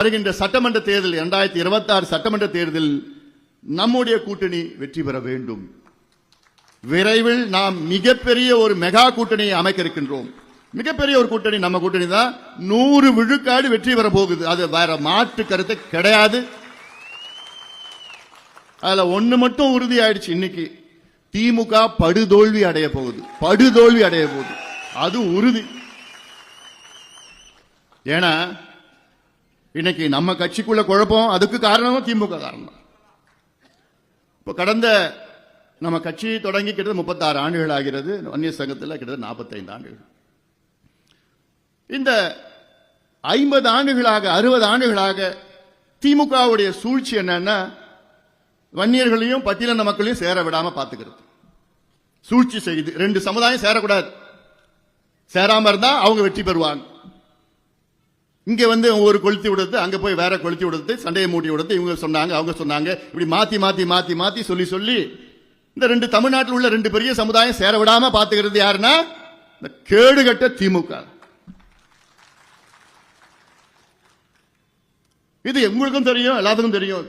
வருகின்ற சட்டமன்ற தேர்தல் இரண்டாயிரத்தி இருபத்தி ஆறு சட்டமன்ற தேர்தல் நம்முடைய கூட்டணி வெற்றி பெற வேண்டும். விரைவில் நாம் மிகப்பெரிய ஒரு மெகா கூட்டணியை அமைக்க இருக்கின்றோம். மிகப்பெரிய ஒரு கூட்டணி நம்ம கூட்டணி தான். நூறு விழுக்காடு வெற்றி பெற போகுது. அது வேற மாற்று கருத்து கிடையாது. அதுல ஒண்ணு மட்டும் உறுதி ஆயிடுச்சு இன்னைக்கு. திமுக படுதோல்வி அடைய போகுது. படுதோல்வி அடைய போகுது. அது உறுதி. ஏன்னா இன்னைக்கு நம்ம கட்சிக்குள்ள குழப்பம் அதுக்கு காரணமும் திமுக காரணம். இப்போ கடந்த நம்ம கட்சி தொடங்கி கிட்டத்தட்ட முப்பத்தாறு ஆண்டுகள் ஆகிறது. வன்னிய சங்கத்தில் கிட்டத்தட்ட நாற்பத்தைந்து ஆண்டுகள். இந்த ஐம்பது ஆண்டுகளாக அறுபது ஆண்டுகளாக திமுகவுடைய சூழ்ச்சி என்னன்னா வன்னியர்களையும் பட்டியலின மக்களையும் சேர விடாம பார்த்துக்கிறது. சூழ்ச்சி செய்து ரெண்டு சமுதாயம் சேரக்கூடாது. சேராம இருந்தா அவங்க வெற்றி பெறுவாங்க. இங்க வந்து ஒரு கொளுத்தி விடுறது அங்க போய் வேற கொளுத்தி விடுறது சண்டையை மூட்டி விடுறது இவங்க சொன்னாங்க அவங்க சொன்னாங்க இப்படி மாத்தி மாத்தி மாத்தி மாத்தி சொல்லி சொல்லி இந்த ரெண்டு தமிழ்நாட்டில் உள்ள ரெண்டு பெரிய சமுதாயம் சேர விடாம பாத்துக்கிறது யாருன்னா இந்த கேடுகட்ட திமுக. இது உங்களுக்கும் தெரியும் எல்லாத்துக்கும் தெரியும்.